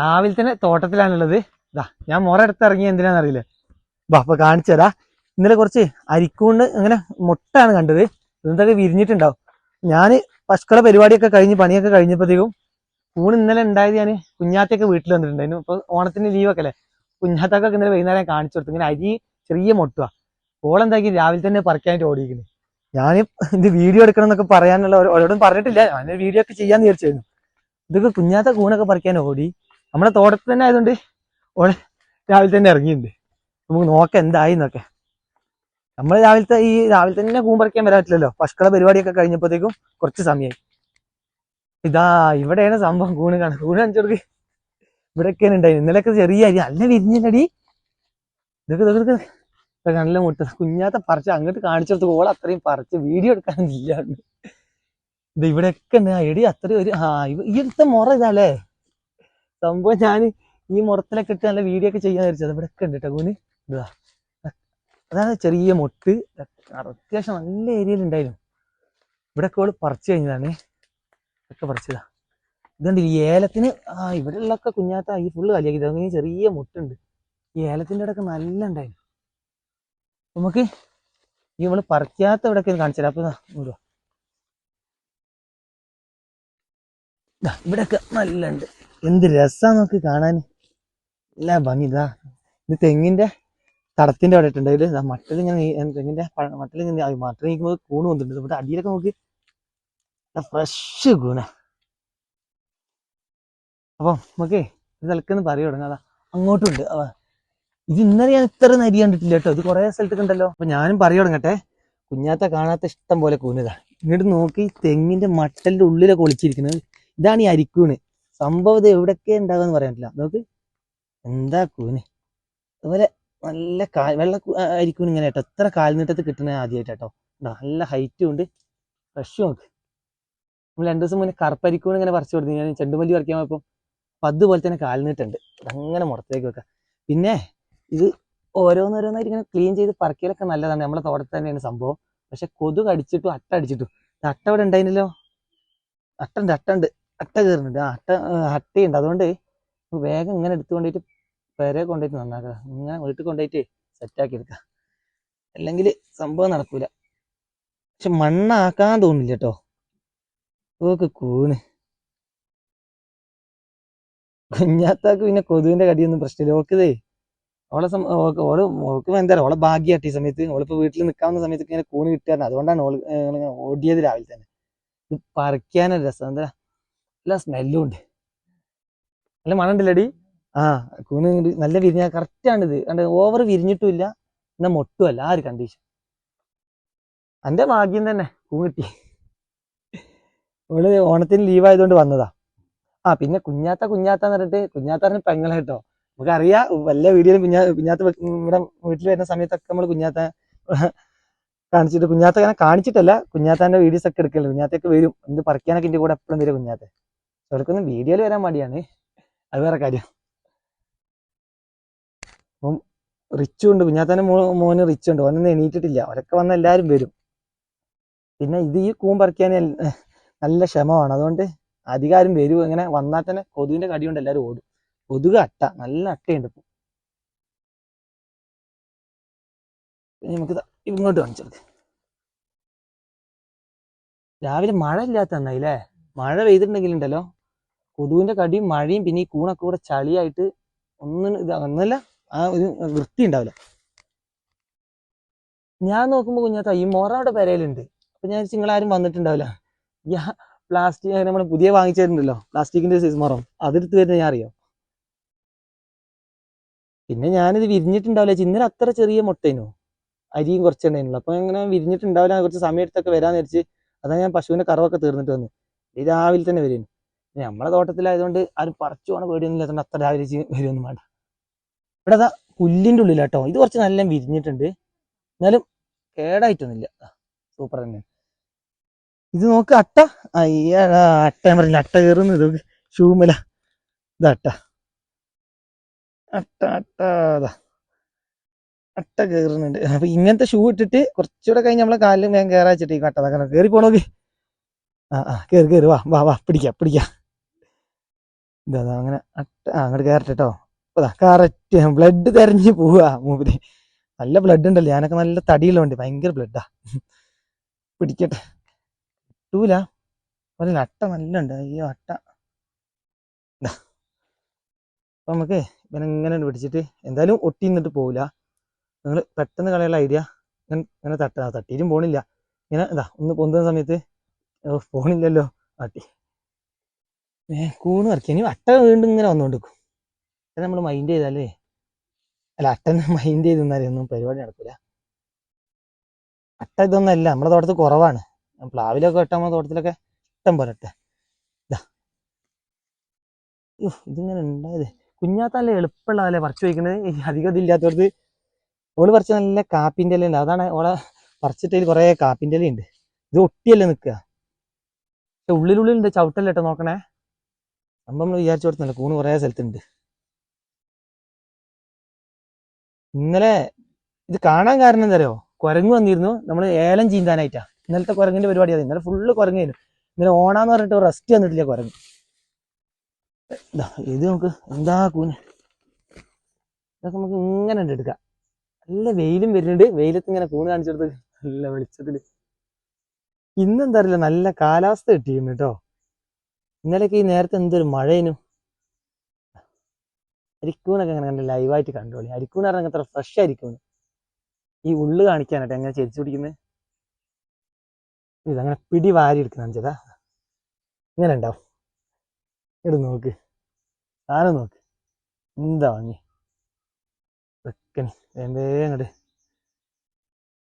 രാവിലെ തന്നെ തോട്ടത്തിലാണുള്ളത്. ഇതാ ഞാൻ മുറ എടുത്ത് ഇറങ്ങി എന്തിനാണെന്നറിയില്ലേ? ബാ അപ്പൊ കാണിച്ചു തരാ. ഇന്നലെ കുറച്ച് അരിക്കൂണ്ട് അങ്ങനെ മുട്ടാണ് കണ്ടത്. ഇതൊക്കെ വിരിഞ്ഞിട്ടുണ്ടാവും. ഞാൻ പശുക്കളെ പരിപാടിയൊക്കെ കഴിഞ്ഞ് പണിയൊക്കെ കഴിഞ്ഞപ്പോഴത്തേക്കും ഊണ് ഇന്നലെ ഉണ്ടായത് ഞാൻ കുഞ്ഞാത്തൊക്കെ വീട്ടിൽ വന്നിട്ടുണ്ടായിരുന്നു അപ്പൊ ഓണത്തിന് ലീവൊക്കെ അല്ലേ? കുഞ്ഞാത്തൊക്കെ ഇന്നലെ വൈകുന്നേരം കാണിച്ചു കൊടുത്തു. ഇങ്ങനെ അരി ചെറിയ മുട്ടുക ഓളെന്താക്കി രാവിലെ തന്നെ പറിക്കാനായിട്ട് ഓടിയിരിക്കുന്നത് ഞാൻ ഇത് വീഡിയോ എടുക്കണം എന്നൊക്കെ പറയാനുള്ള ഓരോ- ഓരോടും പറഞ്ഞിട്ടില്ല. ഞാൻ വീഡിയോ ഒക്കെ ചെയ്യാന്ന് വിചാരിച്ചായിരുന്നു ഇതൊക്കെ കുഞ്ഞാത്ത കൂണൊക്കെ പറിക്കാൻ ഓടി. നമ്മുടെ തോട്ടത്തിൽ തന്നെ ആയതുകൊണ്ട് ഓളെ രാവിലെ തന്നെ ഇറങ്ങിയിട്ടുണ്ട്. നമുക്ക് നോക്കാം എന്തായി എന്നൊക്കെ. നമ്മൾ രാവിലത്തെ ഈ രാവിലെ തന്നെ കൂമ്പറിക്കാൻ വരാൻ പറ്റില്ലല്ലോ പശുക്കള പരിപാടിയൊക്കെ കഴിഞ്ഞപ്പോഴത്തേക്കും കുറച്ച് സമയമായി ഇതാ ഇവിടെയാണ് സംഭവം കൂണ് കാണാൻ കൂണ് കാണിച്ചോർക്ക് ഇവിടെയൊക്കെയാണ് ഉണ്ടായി ഇന്നലെയൊക്കെ ചെറിയ അരി. നല്ല വിരിഞ്ഞടി ഇതൊക്കെ ഇതൊക്കെ ഇതൊക്കെ. നല്ല മുട്ട. കുഞ്ഞാത്ത പറിച്ച് അങ്ങോട്ട് കാണിച്ചെടുത്ത് ഓൾ അത്രയും പറിച്ച് വീഡിയോ എടുക്കാനില്ല ഇത് ഇവിടെയൊക്കെ ഉണ്ട്. എടി അത്രയും ഒരു ആ ഇവ- ഈ അടുത്ത മുറ ഇതാല്ലേ സംഭവം ഞാൻ ഈ മുറത്തിലൊക്കെ ഇട്ട് നല്ല വീഡിയോ ഒക്കെ ചെയ്യാൻ വിചാരിച്ചത് ഇവിടെയൊക്കെ ഉണ്ട് കേട്ടോ കൂന് ഇതാ അതാണ് ചെറിയ മൊട്ട്. അത്യാവശ്യം നല്ല ഏരിയയിൽ ഉണ്ടായിരുന്നു. ഇവിടെയൊക്കെ ഓൾ പറിച്ചു കഴിഞ്ഞതാണ്. ഒക്കെ പറിച്ചതാ. ഇതുണ്ട് ഈ ഏലത്തിന്. ആ ഇവിടെ ഉള്ളൊക്കെ കുഞ്ഞാത്ത ഈ ഫുള്ള് കലിയാക്കി അങ്ങനെ ചെറിയ മുട്ടുണ്ട്. ഈ ഏലത്തിന്റെ ഇടയ്ക്ക് നല്ല ഉണ്ടായിരുന്നു. നമുക്ക് ഈ നമ്മൾ പറിക്കാത്ത ഇവിടെയൊക്കെ കാണിച്ചു തരാം. അപ്പൊ. ഇവിടെയൊക്കെ നല്ല ഉണ്ട്. എന്ത് രസാ നമുക്ക് കാണാൻ. എല്ലാ ഭംഗി ഇതാ ഇത് തെങ്ങിന്റെ തടത്തിന്റെ അവിടെ ഇട്ടുണ്ട്. ഇങ്ങനെ തെങ്ങിന്റെ മട്ടിൽ ഇങ്ങനെ മട്ടിൽ നീക്കുമ്പോൾ കൂണ് വന്നിട്ടുണ്ട്. അടിയിലൊക്കെ നോക്ക്. ഫ്രഷ് കൂണ. അപ്പൊ നമുക്ക് ഇത് തലക്കെന്ന് പറയൂ തുടങ്ങാതാ അങ്ങോട്ടും ഉണ്ട് ഇത് ഇന്നലെ ഞാൻ ഇത്ര നരി കണ്ടിട്ടില്ല കേട്ടോ. ഇത് കുറെ സ്ഥലത്തൊക്കെ ഉണ്ടല്ലോ. അപ്പൊ ഞാനും പറയൂ തുടങ്ങട്ടെ. കുഞ്ഞാത്ത കാണാത്ത ഇഷ്ടം പോലെ കൂനതാ ഇങ്ങോട്ട് നോക്കി തെങ്ങിന്റെ മട്ടലിന്റെ ഉള്ളിലൊക്കെ ഒളിച്ചിരിക്കുന്നത്. ഇതാണ് ഈ അരിക്കൂണ്. സംഭവം ഇത് എവിടെയൊക്കെ ഉണ്ടാകുമെന്ന് പറയാൻ പറ്റില്ല. നോക്ക്. എന്താ കൂന്? അതുപോലെ നല്ല കാൽ വെള്ള ആയിരിക്കും ഇങ്ങനെ കേട്ടോ. എത്ര കാൽനീട്ടത്ത് കിട്ടുന്നത് ആദ്യമായിട്ട് കേട്ടോ. നല്ല ഹൈറ്റും ഉണ്ട്. ഫ്രഷും നോക്ക് നമ്മൾ രണ്ടു ദിവസം മുന്നേ കറുപ്പരിക്കൂൺ ഇങ്ങനെ പറിച്ചു കൊടുത്തു ഞാൻ ചെണ്ടുമല്ലി പറിക്കാൻ പോയപ്പോൾ അതുപോലെ തന്നെ കാൽനീട്ടുണ്ട്. അങ്ങനെ മുറത്തേക്ക് വെക്കാം. പിന്നെ ഇത് ഓരോന്നോരോന്നായിട്ട് ഇങ്ങനെ ക്ലീൻ ചെയ്ത് പറിക്കലൊക്കെ നല്ലതാണ്. നമ്മളെ തോട്ടത്തിൽ തന്നെയാണ് സംഭവം. പക്ഷെ കൊതുക് അടിച്ചിട്ടും അട്ട അടിച്ചിട്ടും. അട്ട അവിടെ ഉണ്ടായിരുന്നല്ലോ? അട്ട ഉണ്ട് അട്ട ഉണ്ട്. അട്ട കയറുന്നുണ്ട്. ആ അട്ട അട്ടയുണ്ട് അതുകൊണ്ട് വേഗം ഇങ്ങനെ എടുത്തു കൊണ്ടുപോയിട്ട് പെരെ കൊണ്ടുപോയിട്ട് നന്നാക്കുക. ഇങ്ങനെ വീട്ടിൽ കൊണ്ടുപോയിട്ട് സെറ്റാക്കി എടുക്കാം അല്ലെങ്കിൽ സംഭവം നടക്കൂല. പക്ഷെ മണ്ണാക്കാൻ തോന്നില്ല കേട്ടോ ഓക്ക് കൂണ്. കുഞ്ഞാത്താക്ക് പിന്നെ കൊതുവിന്റെ കടിയൊന്നും പ്രശ്നമില്ല. ഓക്കതേ ഓളെ ഓക്ക് ഓൾ ഓൾക്ക് എന്താ ഓളെ ഭാഗ്യാട്ടി ഈ സമയത്ത്. ഓളിപ്പോ വീട്ടിൽ നിൽക്കാവുന്ന സമയത്ത് ഇങ്ങനെ കൂണ് കിട്ടുക അതുകൊണ്ടാണ് ഓൾ ഓടിയത് രാവിലെ തന്നെ. ഇത് പറിക്കാനൊരു രസം. എന്താ നല്ല സ്മെല്ലും ഉണ്ട് നല്ല മണമുണ്ടല്ലടി? ആ കൂണ് നല്ല വിരിഞ്ഞ കറക്റ്റ് ആണ് ഇത് കണ്ട് ഓവർ വിരിഞ്ഞിട്ടുമില്ല. എന്നാ മൊട്ടുമല്ല ആ ഒരു കണ്ടീഷൻ എന്റെ ഭാഗ്യം തന്നെ കൂൺ കിട്ടി. ഓൾ ഓണത്തിന് ലീവ് ആയതുകൊണ്ട് വന്നതാ. ആ പിന്നെ കുഞ്ഞാത്ത കുഞ്ഞാത്ത എന്ന് പറഞ്ഞിട്ട് കുഞ്ഞാത്ത പറഞ്ഞ പെങ്ങളെ കേട്ടോ. നമുക്കറിയാം വല്ല വീഡിയോയിലും കുഞ്ഞാ കുഞ്ഞാത്ത ഇവിടെ വീട്ടിൽ വരുന്ന സമയത്തൊക്കെ നമ്മൾ കുഞ്ഞാത്ത കാണിച്ചിട്ട് കുഞ്ഞാത്ത അങ്ങനെ കാണിച്ചിട്ടല്ല കുഞ്ഞാത്തന്റെ വീഡിയോസ് ഒക്കെ എടുക്കലുണ്ട്. കുഞ്ഞാത്തൊക്കെ വരും. എന്ത് പറിക്കാനൊക്കെ എന്റെ കൂടെ എപ്പോഴും വരും കുഞ്ഞാത്ത. അവർക്കൊന്നും വീഡിയോയിൽ വരാൻ മടിയാണ്. അത് വേറെ കാര്യം. അപ്പം റിച്ചും ഉണ്ട്. കുഞ്ഞാത്താന്റെ മോ മോന് റിച്ച് ഉണ്ട്. ഓനൊന്നും എണീറ്റിട്ടില്ല. അവരൊക്കെ വന്ന എല്ലാവരും വരും. പിന്നെ ഇത് ഈ കൂമ്പറിക്കാൻ നല്ല ക്ഷമമാണ്. അതുകൊണ്ട് അധികാരം വരും. ഇങ്ങനെ വന്നാൽ തന്നെ കൊതുകിന്റെ കടി കൊണ്ട് എല്ലാവരും ഓടും. കൊതുക് അട്ട. നല്ല അട്ടയുണ്ട് ഇപ്പം. നമുക്ക് ഇങ്ങോട്ട് കാണിച്ചത് രാവിലെ മഴ ഇല്ലാത്ത നന്നായില്ലേ മഴ പെയ്തിട്ടുണ്ടെങ്കിലുണ്ടല്ലോ? കൊതുവിന്റെ കടിയും മഴയും പിന്നെ ഈ കൂണൊക്കെ കൂടെ ചളിയായിട്ട് ഒന്നും ഇത് ഒന്നല്ല ആ ഒരു വൃത്തി ഉണ്ടാവില്ല. ഞാൻ നോക്കുമ്പോ കുഞ്ഞാത്ത ഈ മൊറ അവിടെ പെരയിലുണ്ട് അപ്പൊ ഞാൻ നിങ്ങളാരും വന്നിട്ടുണ്ടാവില്ല. ഈ പ്ലാസ്റ്റിക് നമ്മൾ പുതിയ വാങ്ങിച്ചിട്ടുണ്ടല്ലോ പ്ലാസ്റ്റിക്കിന്റെ സൈസ് മറം. അതെടുത്ത് വരുന്നത് ഞാൻ അറിയാം പിന്നെ ഞാനിത് വിരിഞ്ഞിട്ടുണ്ടാവില്ല. ഇന്നലെ അത്ര ചെറിയ മുട്ടേനു. അരിയും കുറച്ചുണ്ടായിരുന്നുള്ളൂ അപ്പൊ ഇങ്ങനെ വിരിഞ്ഞിട്ടുണ്ടാവില്ല കുറച്ച് സമയം എടുത്തൊക്കെ വരാന്ന് വെച്ച് അതാ ഞാൻ പശുവിന്റെ കറവൊക്കെ തീർന്നിട്ട് വന്നു. രാവിലെ തന്നെ വരും പിന്നെ നമ്മളെ തോട്ടത്തിലായതുകൊണ്ട് ആരും പറിച്ചു പോണ പേടിയൊന്നും ഇല്ലാത്തതുകൊണ്ട് അത്ര രാവിലെ വരുമൊന്നും വേണ്ട. ഇവിടെ അതാ പുല്ലിന്റെ ഉള്ളിലാട്ടോ. ഇത് കുറച്ച് നല്ല വിരിഞ്ഞിട്ടുണ്ട്. എന്നാലും കേടായിട്ടൊന്നുമില്ല. സൂപ്പർ തന്നെ. ഇത് നോക്ക് അട്ട. അയ്യടാ അട്ട ഞാൻ പറഞ്ഞില്ല അട്ട കയറുന്നു ഇത് ഷൂമല ഇത് അട്ട. അട്ട അട്ട അതാ അട്ട കയറുന്നുണ്ട്. അപ്പൊ ഇങ്ങനത്തെ ഷൂ ഇട്ടിട്ട് കുറച്ചുകൂടെ കഴിഞ്ഞ് നമ്മളെ കാലിൽ ഞാൻ കയറാച്ചിട്ട് ഈ കട്ട. കയറി പോണോക്ക് ആ ആ കയറി കയറി. വാ വാ വാ പിടിക്കാം പിടിക്കാം. ഇതാ അങ്ങനെ അട്ട അങ്ങോട്ട് കയറട്ടെ കേട്ടോ കറക്റ്റ് ബ്ലഡ് തെരഞ്ഞു പോവാ മൂപ്പര്. നല്ല ബ്ലഡ് ഉണ്ടല്ലോ ഞാനൊക്കെ നല്ല തടിയുള്ളതുകൊണ്ട് ഭയങ്കര ബ്ലഡാ പിടിക്കട്ടെ. കിട്ടൂല. ഒരു അട്ട നല്ല ഉണ്ട് അയ്യോ അട്ട. അപ്പൊ നമുക്ക് ഇവനെങ്ങനെ പിടിച്ചിട്ട് എന്തായാലും ഒട്ടി നിന്നിട്ട് പോവില്ല നിങ്ങൾ പെട്ടെന്ന് കളയുള്ള ഐഡിയ ഇങ്ങനെ തട്ട തട്ടിയിട്ടും പോണില്ല. ഇങ്ങനെ ഇതാ ഒന്ന് പൊന്തുന്ന സമയത്ത് പോണില്ലല്ലോ തട്ടി. കൂണ് വരയ്ക്കുക ഇനി അട്ട വീണ്ടും ഇങ്ങനെ വന്നുകൊണ്ടിരിക്കും അത് നമ്മൾ മൈൻഡ് ചെയ്താലേ. അല്ല അട്ട മൈൻഡ് ചെയ്ത് ഒന്നും പരിപാടി നടക്കില്ല അട്ട ഇതൊന്നും അല്ല. നമ്മുടെ തോട്ടത്തിൽ കുറവാണ്. പ്ലാവിലൊക്കെ ഇട്ട തോട്ടത്തിലൊക്കെ ഇഷ്ടം പോലെ അട്ട ഇതിങ്ങനെ ഉണ്ടായത്. കുഞ്ഞാത്തല്ലേ എളുപ്പമുള്ളതല്ലേ പറിച്ചു വയ്ക്കുന്നത് അധികം ഇതില്ലാത്തവർക്ക് ഓൾ പറിച്ച നല്ല കാപ്പിന്റെ ഇല ഉണ്ട് അതാണ് ഓളെ പറിച്ചിട്ടതിൽ കുറേ കാപ്പിന്റെ ഇല ഉണ്ട് ഇത് ഒട്ടിയല്ലേ നിൽക്കുക. ഉള്ളിലുള്ളിൽ ഉണ്ട് ചവിട്ടല്ലേ കേട്ടോ നോക്കണേ? സംഭവം നമ്മൾ വിചാരിച്ചു കൊടുത്തല്ല കൂണ് കുറേ സ്ഥലത്തുണ്ട്. ഇന്നലെ ഇത് കാണാൻ കാരണം എന്താ കുരങ്ങ് വന്നിരുന്നു. നമ്മൾ ഏലം ചീന്താനായിട്ടാ. ഇന്നലത്തെ കുരങ്ങിന്റെ പരിപാടി അത് ഇന്നലെ ഫുള്ള് കുരങ്ങായിരുന്നു ഇന്നലെ ഓണാന്ന് പറഞ്ഞിട്ട് റെസ്റ്റ് വന്നിട്ടില്ല കുരങ്ങ്. ഇത് നമുക്ക് എന്താ കൂന്? ഇതൊക്കെ നമുക്ക് ഇങ്ങനെ ഉണ്ട് എടുക്കാം. നല്ല വെയിലും വരുന്നുണ്ട്. വെയിലത്ത് ഇങ്ങനെ കൂണ് കാണിച്ചെടുത്ത് നല്ല വെളിച്ചത്തിൽ. ഇന്നെന്താ അറിയില്ല നല്ല കാലാവസ്ഥ കിട്ടിയിരുന്നു കേട്ടോ ഇന്നലെയൊക്കെ ഈ നേരത്തെ എന്തൊരു മഴയേനു അരിക്കൂണൊക്കെ അങ്ങനെ കണ്ട് ലൈവായിട്ട് കണ്ടോളി. അരിക്കൂന്ന് പറഞ്ഞാൽ അത്ര ഫ്രഷ് ആയിരിക്കും ഈ ഉള്ളു കാണിക്കാനായിട്ട് എങ്ങനെ ചരിച്ചു പിടിക്കുന്നത് ഇതങ്ങനെ പിടി വാരി എടുക്കുന്ന ചേട്ടാ ഇങ്ങനെ ഉണ്ടാവും ഇട നോക്ക്. സാധനം നോക്ക്. എന്താ വാങ്ങി വെക്കണി വേമ്പേ അങ്ങോട്ട്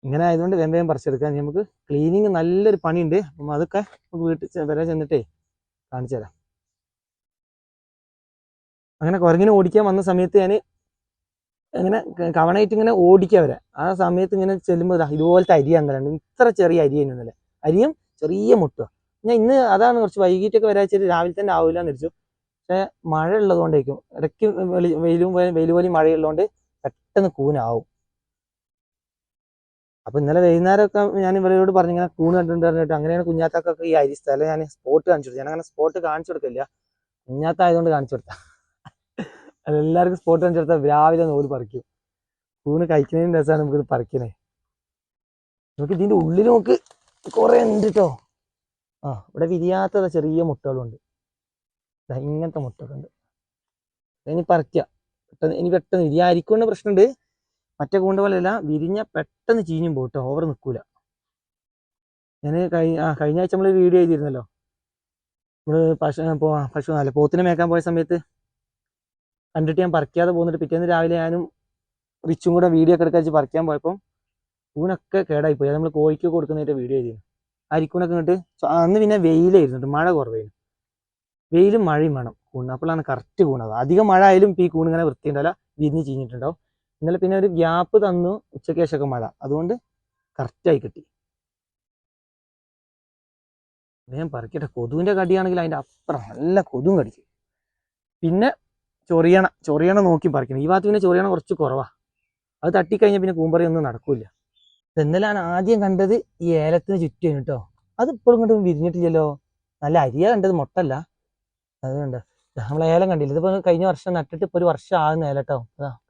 ഇങ്ങനെ ആയതുകൊണ്ട് വേമ്പേം പറിച്ചെടുക്കാൻ നമുക്ക് ക്ലീനിങ് നല്ലൊരു പണിയുണ്ട്. അപ്പം അതൊക്കെ നമുക്ക് വീട്ടിൽ വരെ ചെന്നിട്ടേ കാണിച്ചു തരാം അങ്ങനെ കുരങ്ങിനെ ഓടിക്കാൻ വന്ന സമയത്ത് ഞാൻ ഇങ്ങനെ കവണയിട്ട് ഇങ്ങനെ ഓടിക്കുക വരെ. ആ സമയത്ത് ഇങ്ങനെ ചെല്ലുമ്പോൾ ഇതുപോലത്തെ അരി അങ്ങനെ ഇത്ര ചെറിയ അരി ഇന്നലെ. അരിയും ചെറിയ മുട്ട. ഞാൻ ഇന്ന് അതാണ് കുറച്ച് വൈകിട്ടൊക്കെ വരാച്ചിട്ട് രാവിലെ തന്നെ ആവില്ല എന്ന് വെച്ചു പക്ഷേ മഴ ഉള്ളതുകൊണ്ടായിരിക്കും ഇടയ്ക്ക് വെയിലും വെയിൽ പോലും മഴയുള്ളതുകൊണ്ട് പെട്ടെന്ന് കൂനാവും. അപ്പൊ ഇന്നലെ വൈകുന്നേരമൊക്കെ ഞാൻ ഇവരോട് പറഞ്ഞു ഇങ്ങനെ കൂണ് കണ്ടിട്ടുണ്ട് പറഞ്ഞിട്ട് അങ്ങനെയാണ് കുഞ്ഞാത്താക്കൊക്കെ ഈ അരി സ്ഥലം ഞാൻ സ്പോട്ട് കാണിച്ചു കൊടുത്തു ഞാൻ അങ്ങനെ സ്പോട്ട് കാണിച്ചു കൊടുക്കില്ല കുഞ്ഞാത്ത ആയതുകൊണ്ട് കാണിച്ചു കൊടുത്താ. എല്ലാവർക്കും സ്പോട്ട് കാണിച്ചു കൊടുത്താൽ രാവിലെ നൂൽ പറിക്കും. കൂണ് കഴിക്കുന്നതിന് രസമാണ് നമുക്കിത് പറിക്കണേ. നമുക്ക് ഇതിന്റെ ഉള്ളിൽ നമുക്ക് കുറെ ഉണ്ട് കേട്ടോ ആ ഇവിടെ വിരിയാത്ത ചെറിയ മുട്ടകളുണ്ട്. ഇങ്ങനത്തെ മുട്ടകളുണ്ട്. ഇനി പറിക്കുക പെട്ടെന്ന് ഇനി പെട്ടെന്ന് വിരിയായിരിക്കുന്ന പ്രശ്നമുണ്ട്. മറ്റേ കൂണ്ട വിരിഞ്ഞ പെട്ടെന്ന് ചീഞ്ഞും പോട്ടെ ഓവർ നിൽക്കൂല ഞാൻ കഴിഞ്ഞ ആ കഴിഞ്ഞ ആഴ്ച നമ്മൾ വീഡിയോ ചെയ്തിരുന്നല്ലോ നമ്മൾ പശു പശു അല്ല പോത്തിനെ മേക്കാൻ പോയ സമയത്ത് കണ്ടിട്ട് ഞാൻ പറിക്കാതെ പോകുന്നുണ്ട് പിറ്റേന്ന് രാവിലെ ഞാനും റിച്ചും കൂടെ വീഡിയോ ഒക്കെ എടുക്കാൻ പറിക്കാൻ പോയപ്പം പോയി അത് നമ്മൾ കോഴിക്ക് കൊടുക്കുന്നതിന്റെ വീഡിയോ ചെയ്തിരുന്നു അരിക്കൂണൊക്കെ ഇങ്ങോട്ട് അന്ന് പിന്നെ വെയിലായിരുന്നു മഴ കുറവായിരുന്നു. വെയിലും മഴയും വേണം കൂണ് അപ്പോഴാണ് കറക്റ്റ് കൂണത്. അധികം മഴ ആയാലും ഈ കൂണ് ഇങ്ങനെ വൃത്തിയുണ്ടാവില്ല വിരിഞ്ഞ് ചീഞ്ഞിട്ടുണ്ടാവും. ഇന്നലെ പിന്നെ ഒരു ഗ്യാപ്പ് തന്നു ഉച്ചയ്ക്ക് ശേഷമൊക്കെ മഴ. അതുകൊണ്ട് കറക്റ്റായി കിട്ടി. വേഗം പറിക്കട്ടെ. കൊതുവിന്റെ കടിയാണെങ്കിൽ അതിന്റെ അപ്പുറം നല്ല കൊതുവും കടിച്ചു. പിന്നെ ചൊറിയണ. ചൊറിയണ നോക്കി പറിക്കണം. ഈ ഭാഗത്ത് പിന്നെ ചൊറിയണ കുറച്ച് കുറവാ. അത് തട്ടിക്കഴിഞ്ഞാൽ പിന്നെ കൂമ്പറി ഒന്നും നടക്കൂല ഇന്നലെ ആദ്യം കണ്ടത് ഈ ഏലത്തിന് ചുറ്റും കേട്ടോ. അത് ഇപ്പോഴും കണ്ടും വിരിഞ്ഞിട്ടില്ലല്ലോ. നല്ല അരിയ കണ്ടത്. മുട്ടല്ല. അത് കണ്ട? നമ്മൾ ഏലം കണ്ടില്ല? ഇതിപ്പോ കഴിഞ്ഞ വർഷം നട്ടിട്ട് ഇപ്പൊ ഒരു വർഷം ആകുന്ന ഏലട്ടോ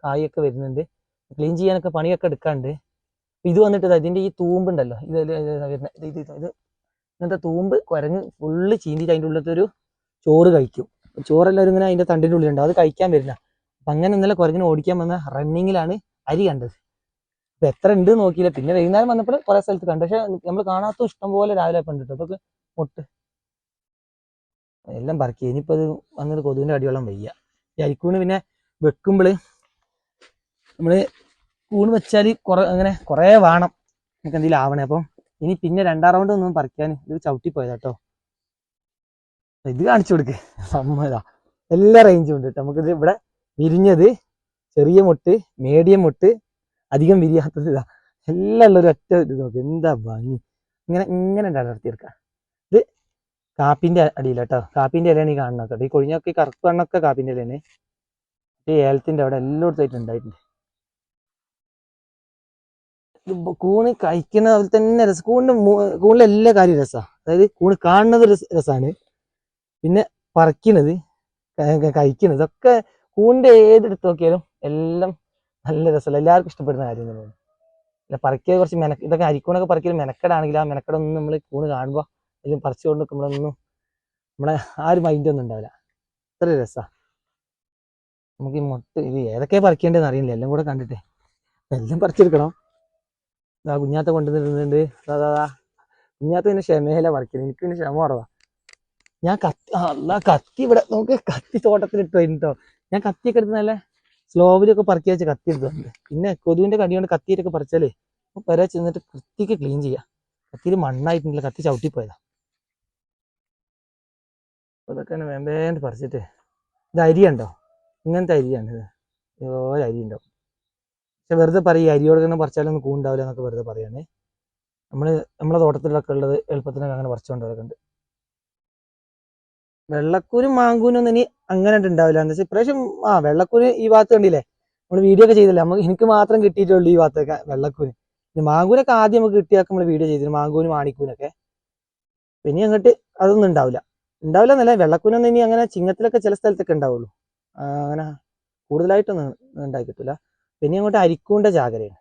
കായൊക്കെ വരുന്നുണ്ട്. ക്ലീൻ ചെയ്യാനൊക്കെ പണിയൊക്കെ എടുക്കാണ്ട്. ഇത് വന്നിട്ട് ഇതിന്റെ ഈ തൂമ്പുണ്ടല്ലോ ഇത് വരുന്ന. ഇത് ഇത് ഇങ്ങനത്തെ തൂമ്പ് കുരങ്ങ് ഫുള്ള് ചീന്തിട്ട് അതിന്റെ ഉള്ളിലത്തെ ഒരു ചോറ് കഴിക്കും. ചോറെല്ലാവരും ഇങ്ങനെ അതിന്റെ തണ്ടിന്റെ ഉള്ളിലുണ്ട് അത് കഴിക്കാൻ വരില്ല. അപ്പൊ അങ്ങനെ ഇന്നലെ കുരങ്ങിനെ ഓടിക്കാൻ വന്ന റണ്ണിങ്ങിലാണ് അരി കണ്ടത്. ഇപ്പൊ എത്ര ഉണ്ട് നോക്കിയില്ല. പിന്നെ വൈകുന്നേരം വന്നപ്പോൾ കുറെ സ്ഥലത്ത് കണ്ടു. പക്ഷെ നമ്മൾ കാണാത്ത ഇഷ്ടം പോലെ രാവിലെ കണ്ടിട്ട് അപ്പൊ മുട്ട്. എല്ലാം പറക്കി. ഇനിയിപ്പോ അത് വന്നിട്ട് കൊതുവിന്റെ അടിയോളം വയ്യ. ഈ അരിക്കൂണ് പിന്നെ വെക്കുമ്പോൾ നമ്മൾ കൂണ് വെച്ചാൽ കുറെ അങ്ങനെ കുറേ വേണം. നമുക്ക് എന്തെങ്കിലും ആവണേ. അപ്പം ഇനി പിന്നെ രണ്ടാം റൗണ്ട് ഒന്നും പറിക്കാൻ ഇത് ചവിട്ടി പോയതാട്ടോ ഇത് കാണിച്ചു കൊടുക്ക്. സമ്മതാ. എല്ലാ റേഞ്ചും ഉണ്ട് കേട്ടോ നമുക്കിത് ഇവിടെ വിരിഞ്ഞത് ചെറിയ മുട്ട് മീഡിയം മുട്ട് അധികം വിരിയാത്തത് ഇതാ. എല്ലാം ഉള്ള ഒരു ഒറ്റ ഇത് നോക്ക്. എന്താ ഭംഗി. ഇങ്ങനെ ഇങ്ങനെ ഉണ്ടാകും ഇത് കാപ്പിന്റെ അടിയില കേട്ടോ കാപ്പിന്റെ ഇലയാണ് ഈ കാണുന്നത് കേട്ടോ. ഈ കൊഴിഞ്ഞൊക്കെ കറുപ്പ് കണ്ണൊക്കെ കാപ്പിന്റെ ഇലയാണ്. ഈ ഏലത്തിന്റെ അവിടെ എല്ലായിടത്തായിട്ട് ഉണ്ടായിട്ടുണ്ട്. കൂണ് കഴിക്കുന്ന അതിൽ തന്നെ രസം കൂണിന്റെ കൂണിലെ എല്ലാ കാര്യവും രസമാണ് അതായത് കൂണ് കാണുന്നത് രസമാണ് പിന്നെ പറിക്കണത് കഴിക്കുന്നത് ഇതൊക്കെ കൂണിന്റെ ഏതെടുത്ത് നോക്കിയാലും എല്ലാം നല്ല രസമല്ല? എല്ലാവർക്കും ഇഷ്ടപ്പെടുന്ന കാര്യം തന്നെയാണ് പിന്നെ പറിക്കുക കുറച്ച് മെനക്ക ഇതൊക്കെ അരിക്കൂണൊക്കെ പറിക്കൽ മെനക്കെടാണെങ്കിൽ ആ മെനക്കെടൊന്നും നമ്മൾ കൂണ് കാണുമ്പോൾ എല്ലാം പറിച്ചുകൊണ്ട് നിൽക്കുമ്പോഴൊന്നും നമ്മളെ ആ ഒരു മൈൻഡ് ഒന്നും ഉണ്ടാവില്ല. അത്ര രസമാണ് നമുക്ക് ഈ മുട്ട ഇത് ഏതൊക്കെ പറിക്കേണ്ടതെന്ന് അറിയില്ല. എല്ലാം കൂടെ കണ്ടിട്ട്. എല്ലാം പറിച്ചെടുക്കണം. ഇതാ കുഞ്ഞാത്ത കൊണ്ടുവന്നിരുന്നുണ്ട് അതാ കുഞ്ഞാത്ത പിന്നെ ക്ഷമയില പറിക്കുന്നത് എനിക്ക് പിന്നെ ക്ഷമ കുറവാ. ഞാൻ കത്തി അല്ല കത്തി ഇവിടെ നമുക്ക് കത്തി തോട്ടത്തിലിട്ട് കഴിഞ്ഞിട്ടോ. ഞാൻ കത്തിയൊക്കെ എടുത്ത് നല്ല സ്ലോവിലൊക്കെ പറക്കി വെച്ച് കത്തി എടുത്തുണ്ട് പിന്നെ കൊതുവിന്റെ കടി കൊണ്ട് കത്തിയിട്ടൊക്കെ പറിച്ചാലേ പെര ചെന്നിട്ട് കത്തിക്ക് ക്ലീൻ ചെയ്യാം. കത്തിയിൽ മണ്ണായിട്ടുണ്ടല്ലോ. കത്തി ചവിട്ടിപ്പോയതാ. അപ്പൊ ഇതൊക്കെ വേമ്പേണ്ട് പറിച്ചിട്ട്. ഇത് അരിയുണ്ടോ? ഇങ്ങനത്തെ അരിയാണ് ഇത്. ഇതുപോലെ അരി ഉണ്ടാവും. പക്ഷെ വെറുതെ പറയും അരിയോട് തന്നെ പറിച്ചാലൊന്നും കൂണ്ടാവില്ല എന്നൊക്കെ വെറുതെ പറയാണ്. നമ്മൾ നമ്മളെ തോട്ടത്തിലൊക്കെ ഉള്ളത് എളുപ്പത്തിനൊക്കെ അങ്ങനെ പറിച്ചുകൊണ്ട് ഉണ്ട്. വെള്ളക്കൂരും മാങ്കൂനും ഒന്നും ഇനി അങ്ങനെ ഉണ്ടാവില്ല. എന്താ വെച്ചാൽ ഇപ്രാവശ്യം ആ വെള്ളക്കൂര് ഈ ഭാഗത്ത് കണ്ടില്ലേ? നമ്മൾ വീഡിയോ ഒക്കെ ചെയ്തില്ല? നമുക്ക് എനിക്ക് മാത്രം കിട്ടിയിട്ടുള്ളൂ ഈ ഭാഗത്തൊക്കെ വെള്ളക്കൂര്. പിന്നെ മാങ്കൂനൊക്കെ ആദ്യം നമുക്ക് കിട്ടിയാൽ നമ്മൾ വീഡിയോ ചെയ്തിരുന്നു. മാങ്കൂനും മാണിക്കൂനൊക്കെ. പിന്നെ അങ്ങോട്ട് അതൊന്നും ഉണ്ടാവില്ല. ഉണ്ടാവില്ല എന്നല്ല വെള്ളക്കൂനൊന്നും ഇനി അങ്ങനെ ചിങ്ങത്തിലൊക്കെ ചില സ്ഥലത്തൊക്കെ ഉണ്ടാവുള്ളൂ. അങ്ങനെ കൂടുതലായിട്ടൊന്നും ഉണ്ടായി കിട്ടില്ല പിന്നെ അങ്ങോട്ട് അരിക്കൂന്റെ ജാഗ്രതയാണ്.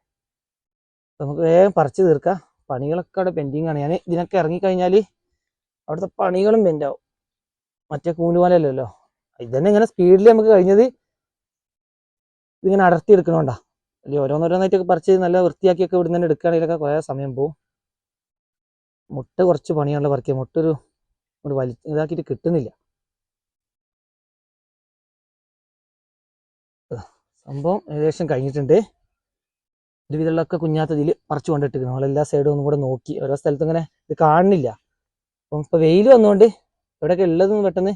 നമുക്ക് വേഗം പറിച്ചു തീർക്കാം. പണികളൊക്കെ അവിടെ പെൻഡിങ് ആണ്. ഞാൻ ഇതിനൊക്കെ ഇറങ്ങിക്കഴിഞ്ഞാൽ അവിടുത്തെ പണികളും പെൻഡാവും മറ്റേ കൂണ്ടുപോലല്ലോ പോലെ അല്ലല്ലോ ഇതന്നെ ഇങ്ങനെ സ്പീഡിൽ നമുക്ക് കഴിഞ്ഞത് ഇതിങ്ങനെ അടർത്തി എടുക്കണോണ്ടാ. അല്ലെങ്കിൽ ഓരോന്നോരോന്നായിട്ടൊക്കെ പറിച്ച് നല്ല വൃത്തിയാക്കിയൊക്കെ ഇവിടുന്ന് തന്നെ എടുക്കുകയാണെങ്കിലൊക്കെ കുറേ സമയം പോവും. മുട്ട കുറച്ച് പണിയാണല്ലോ പറിക്കുക. മുട്ട ഒരു ഒരു വലി ഇതാക്കിയിട്ട് കിട്ടുന്നില്ല. സംഭവം ഏകദേശം കഴിഞ്ഞിട്ടുണ്ട്. ഒരു വിധമുള്ളൊക്കെ കുഞ്ഞാത്തതിൽ പറിച്ചു കൊണ്ടിട്ടിരിക്കുന്നു. നമ്മളെല്ലാ സൈഡും ഒന്നും കൂടെ നോക്കി. ഓരോ സ്ഥലത്തും ഇങ്ങനെ ഇത് കാണുന്നില്ല. അപ്പം ഇപ്പം വെയിൽ വന്നുകൊണ്ട് എവിടെയൊക്കെ ഉള്ളതെന്ന് പെട്ടെന്ന്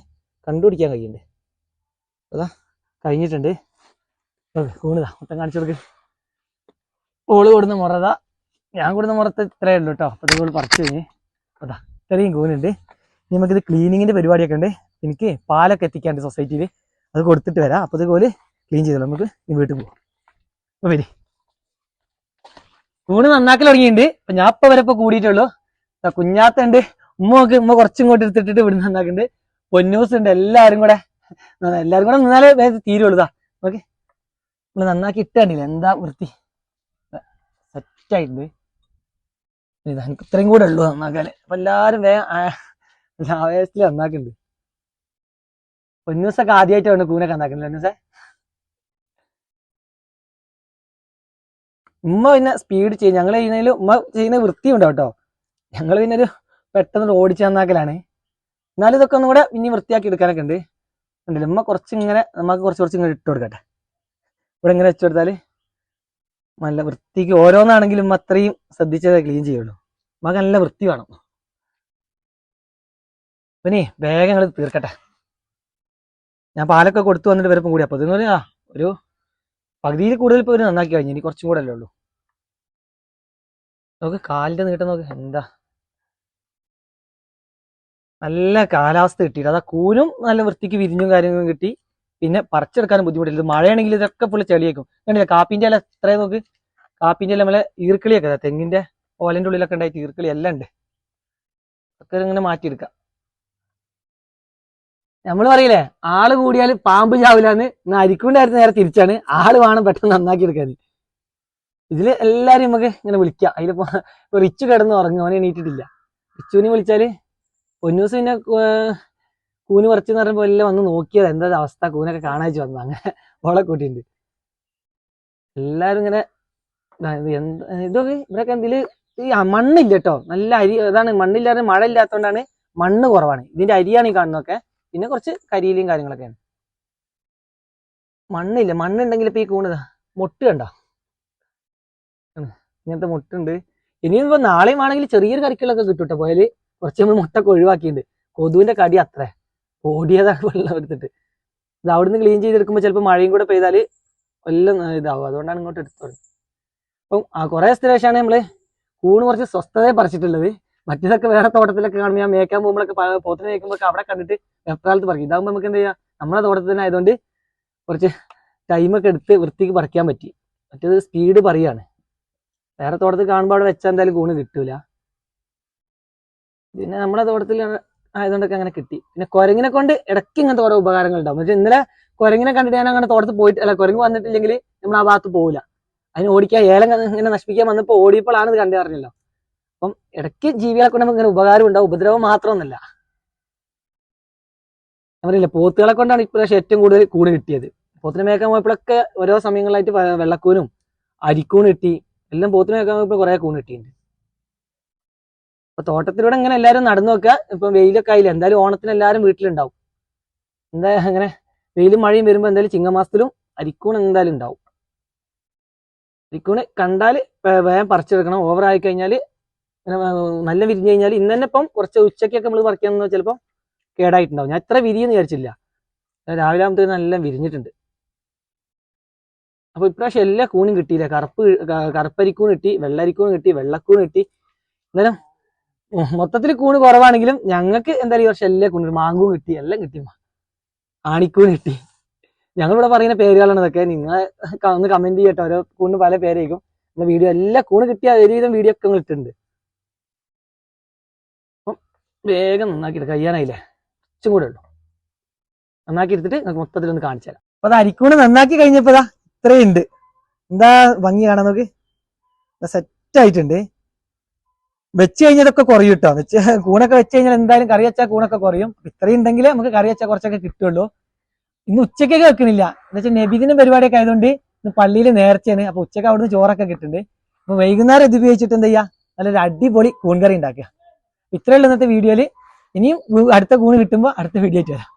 കണ്ടുപിടിക്കാൻ കഴിയുന്നുണ്ട്. അതാ കഴിഞ്ഞിട്ടുണ്ട്. കൂണിതാ മൊത്തം കാണിച്ചു കൊടുക്ക്. ഓൾ കൊടുന്ന മുറതാ ഞാൻ കൊടുന്ന മുറത്ത് ഇത്രയേ ഉള്ളൂ കേട്ടോ. അപ്പൊ ഇത് പറിച്ചു കഴിഞ്ഞ്. അതാ ഇത്രയും കൂനുണ്ട് നമുക്കിത് ക്ലീനിങ്ങിന്റെ പരിപാടിയൊക്കെ ഉണ്ട്. എനിക്ക് പാലൊക്കെ എത്തിക്കാണ്ട് സൊസൈറ്റിയിൽ അത് കൊടുത്തിട്ട് വരാം. അപ്പോൾ ഇതുപോലെ ക്ലീൻ ചെയ്തോളാം. നമുക്ക് ഈ വീട്ടിൽ പോവാം. അപ്പോൾ വരി. കൂണ് നന്നാക്കൽ തുടങ്ങിയിട്ടുണ്ട്. അപ്പം ഞാൻ ഇപ്പോൾ വരെ ഇപ്പൊ കൂടിയിട്ടുള്ളൂ. കുഞ്ഞാത്തുണ്ട് ഉമ്മ നോക്ക് ഉമ്മ കുറച്ചും ഇങ്ങോട്ട് എടുത്തിട്ടിട്ട് ഇവിടെ നന്നാക്കുന്നുണ്ട് പൊന്നൂസ് ഉണ്ട്. എല്ലാവരും കൂടെ എല്ലാവരും കൂടെ നിന്നാലേ തീരുള്ളൂ. ഇതാ ഓക്കെ നമ്മൾ നന്നാക്കി ഇട്ടാണ്ടില്ല? എന്താ വൃത്തി? സെറ്റായിട്ടുണ്ട് ഇതാ എനിക്ക് ഇത്രയും കൂടെ ഉള്ളൂ നന്നാക്കാൻ അപ്പം എല്ലാവരും വേഗം ആവേശത്തിൽ നന്നാക്കുന്നുണ്ട് പൊന്നൂസൊക്കെ ആദ്യമായിട്ടാണ് കൂനൊക്കെ നന്നാക്കുന്നത് പൊന്നൂസെ? ഉമ്മ പിന്നെ സ്പീഡ് ചെയ്യും ഞങ്ങൾ ചെയ്യുന്നതിൽ ഉമ്മ ചെയ്യുന്ന വൃത്തി ഉണ്ടാവും കേട്ടോ. ഞങ്ങൾ പിന്നെ ഒരു പെട്ടെന്ന് ഓടിച്ച് നന്നാക്കലാണ്. എന്നാലും ഇതൊക്കെ ഒന്നും കൂടെ ഇനി വൃത്തിയാക്കി എടുക്കാനൊക്കെ ഉണ്ട് ഉണ്ടല്ലോ ഉമ്മ കുറച്ചിങ്ങനെ നമുക്ക് കുറച്ച് കുറച്ച് ഇങ്ങനെ ഇട്ട് കൊടുക്കട്ടെ. ഇവിടെ ഇങ്ങനെ വെച്ചു കൊടുത്താൽ നല്ല വൃത്തിക്ക് ഓരോന്നാണെങ്കിലും അത്രയും ശ്രദ്ധിച്ചതേ ക്ലീൻ ചെയ്യുള്ളൂ. ഉമ്മക്ക് നല്ല വൃത്തി വേണം. പിന്നെ വേഗം ഞങ്ങൾ തീർക്കട്ടെ. ഞാൻ പാലൊക്കെ കൊടുത്തു വന്നിട്ട് വരപ്പം കൂടി. അപ്പൊ ഇതെന്ന് ആ ഒരു പകുതിയിൽ കൂടുതൽ ഇപ്പൊ ഇവർ നന്നാക്കി കഴിഞ്ഞു ഇനി കുറച്ചും കൂടെ അല്ലേ ഉള്ളൂ. നോക്ക് കാലിന്റെ നീട്ടം നോക്ക്. എന്താ? നല്ല കാലാവസ്ഥ കിട്ടിയിട്ട്. അതാ കൂനും നല്ല വൃത്തിക്ക് വിരിഞ്ഞും കാര്യങ്ങളും കിട്ടി. പിന്നെ പറിച്ചെടുക്കാനും ബുദ്ധിമുട്ടില്ല. മഴയാണെങ്കിൽ ഇതൊക്കെ ഫുള്ള് ചെളിയേക്കും. കണ്ടില്ല കാപ്പിന്റെ ഇല ഇത്രയും നോക്ക്? കാപ്പിന്റെ ഇല നമ്മളെ ഈർക്കിളിയൊക്കെ തെങ്ങിന്റെ ഓലന്റെ ഉള്ളിലൊക്കെ ഉണ്ടായിട്ട് ഈർക്കിളി എല്ലാം ഉണ്ട്. ഒക്കെ ഇങ്ങനെ മാറ്റിയെടുക്കാം. നമ്മൾ പറയില്ലേ ആൾ കൂടിയാൽ പാമ്പ് ചാവില്ലാന്ന് ഇന്ന് അരിക്കുണ്ടായിരുന്ന നേരെ തിരിച്ചാണ്. ആൾ വേണം പെട്ടെന്ന് നന്നാക്കി എടുക്കാൻ ഇതിൽ എല്ലാരും നമുക്ക് ഇങ്ങനെ വിളിക്കാം. അതിലിപ്പോ റിച്ചു കിടന്ന് ഉറങ്ങും. അവനെ എണീറ്റിട്ടില്ല. റിച്ചുവിനെ വിളിച്ചാൽ പൊന്നൂസ് പിന്നെ കൂന് പറിച്ചെന്ന് പറയുമ്പോൾ എല്ലാം വന്ന് നോക്കിയത്. എന്താ അവസ്ഥ? കൂനൊക്കെ കാണാച്ചു വന്നു അങ്ങനെ ഓളെ കൂട്ടിയിട്ടുണ്ട് എല്ലാരും ഇങ്ങനെ ഇതാ ഇത് ഇതൊക്കെ ഇവരൊക്കെ എന്തിൽ? ഈ മണ്ണില്ല കേട്ടോ. നല്ല അരി അതാണ് മണ്ണില്ലാതെ മഴ ഇല്ലാത്തതുകൊണ്ടാണ് മണ്ണ് കുറവാണ്. ഇതിന്റെ അരിയാണ് ഈ കാണുന്നതൊക്കെ. പിന്നെ കുറച്ച് കരിയിലും കാര്യങ്ങളൊക്കെയാണ്. മണ്ണില്ല. മണ്ണുണ്ടെങ്കിൽ ഇപ്പൊ ഈ കൂണതാ മുട്ട് കണ്ടോ. ഇങ്ങനത്തെ മുട്ടുണ്ട്. ഇനിയും ഇപ്പൊ നാളെയും ആണെങ്കിൽ ചെറിയൊരു കറിക്കുള്ളൊക്കെ കിട്ടും കേട്ടോ. പോയാൽ കുറച്ച് നമ്മൾ മുട്ടൊക്കെ ഒഴിവാക്കിയിട്ടുണ്ട്. കൊതുവിന്റെ കടി അത്രേ. ഓടിയതാണ് വെള്ളം എടുത്തിട്ട്. ഇത് അവിടുന്ന് ക്ലീൻ ചെയ്തെടുക്കുമ്പോൾ ചിലപ്പോൾ മഴയും കൂടെ പെയ്താൽ എല്ലാം ഇതാവും. അതുകൊണ്ടാണ് ഇങ്ങോട്ട് എടുത്തത്. അപ്പം ആ കുറെ ദിവസത്തിന് നമ്മൾ കൂണ് കുറച്ച് സ്വസ്ഥതയെ പറിച്ചിട്ടുള്ളത്. മറ്റേതൊക്കെ വേറെ തോട്ടത്തിലൊക്കെ കാണുമ്പോൾ ഞാൻ മേക്കാൻ പോകുമ്പോഴൊക്കെ പോത്തിനെ മേക്കുമ്പോഴൊക്കെ അവിടെ കണ്ടിട്ട് എപ്രാളത്ത് പറിക്കും ഇതാകുമ്പോൾ നമുക്ക് എന്ത് ചെയ്യാം? നമ്മളെ തോട്ടത്തിൽ തന്നെ ആയതുകൊണ്ട് കുറച്ച് ടൈമൊക്കെ എടുത്ത് വൃത്തിക്ക് പറിക്കാൻ പറ്റി. മറ്റേത് സ്പീഡ് പറയാണ്. വേറെ തോട്ടത്തിൽ കാണുമ്പോൾ അവിടെ വെച്ചാൽ എന്തായാലും കൂണ് കിട്ടൂല. പിന്നെ നമ്മളെ തോട്ടത്തിൽ ആയതുകൊണ്ടൊക്കെ അങ്ങനെ കിട്ടി. പിന്നെ കുരങ്ങിനെ കൊണ്ട് ഇടയ്ക്ക് ഇങ്ങനത്തെ കുറെ ഉപകാരങ്ങൾ ഉണ്ടാവും. പക്ഷെ ഇന്നലെ കുരങ്ങിനെ കണ്ടിട്ട് ഞാൻ അങ്ങനെ തോട്ടത്തിൽ പോയിട്ട് അല്ല കുരങ്ങ് വന്നിട്ടില്ലെങ്കിൽ നമ്മൾ ആ ഭാഗത്ത് പോകില്ല അതിന് ഓടിക്കാൻ ഏലം ഇങ്ങനെ നശിപ്പിക്കാൻ വന്നപ്പോൾ ഓടിയപ്പോഴാണ് ഇത് കണ്ടു അറിഞ്ഞല്ലോ. അപ്പം ഇടയ്ക്ക് ജീവികളെ കൊണ്ട് നമുക്ക് ഇങ്ങനെ ഉപകാരം ഉണ്ടാവും. ഉപദ്രവം മാത്രമൊന്നുമല്ല. ഞാൻ പോത്തുകളെ കൊണ്ടാണ് ഇപ്രാവശ്യം ഏറ്റവും കൂടുതൽ കൂട് കിട്ടിയത്. പോത്തിനെ മേക്കാൻ പോയപ്പോഴൊക്കെ ഓരോ സമയങ്ങളിലായിട്ട് വെള്ളക്കൂനും അരിക്കൂണ് കിട്ടി. എല്ലാം പോത്തിനെ മേക്കാൻ പോയപ്പോൾ കുറെ കൂണ് കിട്ടിയിട്ടുണ്ട്. അപ്പൊ തോട്ടത്തിലൂടെ ഇങ്ങനെ എല്ലാവരും നടന്നു നോക്കുക. ഇപ്പൊ വെയിലൊക്കെ ആയില്ല എന്തായാലും ഓണത്തിന് എല്ലാവരും വീട്ടിലുണ്ടാവും. എന്താ അങ്ങനെ വെയിലും മഴയും വരുമ്പോൾ എന്തായാലും ചിങ്ങമാസത്തിലും അരിക്കൂൺ എന്തായാലും ഉണ്ടാവും. അരിക്കൂണ് കണ്ടാൽ വേഗം പറിച്ചെടുക്കണം. ഓവർ ആയി കഴിഞ്ഞാൽ നല്ല വിരിഞ്ഞു കഴിഞ്ഞാൽ ഇന്ന് തന്നെ ഇപ്പം കുറച്ച് ഉച്ചയ്ക്കൊക്കെ നമ്മൾ പറിക്കാൻ ചിലപ്പോൾ കേടായിട്ടുണ്ടാവും. ഞാൻ ഇത്ര വിരിയെന്ന് വിചാരിച്ചില്ല. രാവിലെ ആകുമ്പോഴത്തേക്ക് നല്ല വിരിഞ്ഞിട്ടുണ്ട്. അപ്പോൾ ഇപ്രാവശ്യം എല്ലാ കൂണും കിട്ടിയില്ല. കറുപ്പ് കറുപ്പരിക്കൂൺ കിട്ടി വെള്ളരിക്കൂൺ കിട്ടി വെള്ളക്കൂൺ കിട്ടി. എന്നാലും മൊത്തത്തിൽ കൂണ് കുറവാണെങ്കിലും ഞങ്ങൾക്ക് എന്തായാലും ഈ വർഷം എല്ലാ കൂണ് മാങ്കൂൺ കിട്ടി എല്ലാം കിട്ടി. ആണിക്കൂൺ കിട്ടി. ഞങ്ങളിവിടെ പറയുന്ന പേരുകളാണ് ഇതൊക്കെ. നിങ്ങൾ ഒന്ന് കമന്റ് ചെയ്യട്ടെ ഓരോ കൂണിന് പല പേരായിരിക്കും. വീഡിയോ എല്ലാ കൂണ് കിട്ടിയ ഒരുവിധം വീഡിയോ ഒക്കെ ഇട്ടിട്ടുണ്ട്. വേഗം നന്നാക്കിയിട്ട് കഴിയാനായില്ലേ കുറച്ചും കൂടെ ഉള്ളൂ. നന്നാക്കി എടുത്തിട്ട് നമുക്ക് മൊത്തത്തിൽ ഒന്ന് കാണിച്ചു തരാം. അപ്പൊ അത് അരിക്കൂണ് നന്നാക്കി കഴിഞ്ഞപ്പോ ഇത്രയും ഇത്രയുണ്ട്. എന്താ ഭംഗി കാണാൻ നോക്ക്. സെറ്റ് ആയിട്ടുണ്ട്. വെച്ച് കഴിഞ്ഞതൊക്കെ കുറയും കേട്ടോ വെച്ച് കൂണൊക്കെ വെച്ച് കഴിഞ്ഞാൽ എന്തായാലും കറി വെച്ചാൽ കൂണൊക്കെ കുറയും. ഇത്രയും ഉണ്ടെങ്കിൽ നമുക്ക് കറി വെച്ചാൽ കുറച്ചൊക്കെ കിട്ടുള്ളൂ. ഇന്ന് ഉച്ചക്കൊക്കെ വെക്കണില്ല. എന്ന് വെച്ചാൽ നബിദിനും പരിപാടിയൊക്കെ ആയതുകൊണ്ട് ഇന്ന് പള്ളിയിൽ നേർച്ചയാണ്. അപ്പൊ ഉച്ചയ്ക്ക് അവിടുന്ന് ചോറൊക്കെ കിട്ടുന്നുണ്ട് അപ്പൊ വൈകുന്നേരം ഇത് ഉപയോഗിച്ചിട്ട് എന്താ ചെയ്യാ നല്ലൊരു അടിപൊളി കൂൺകറി ഉണ്ടാക്കുക. ഇത്രയുള്ള ഇന്നത്തെ വീഡിയോയിൽ ഇനിയും അടുത്ത കൂണ് കിട്ടുമ്പോൾ അടുത്ത വീഡിയോ ആയിട്ട് വരാം.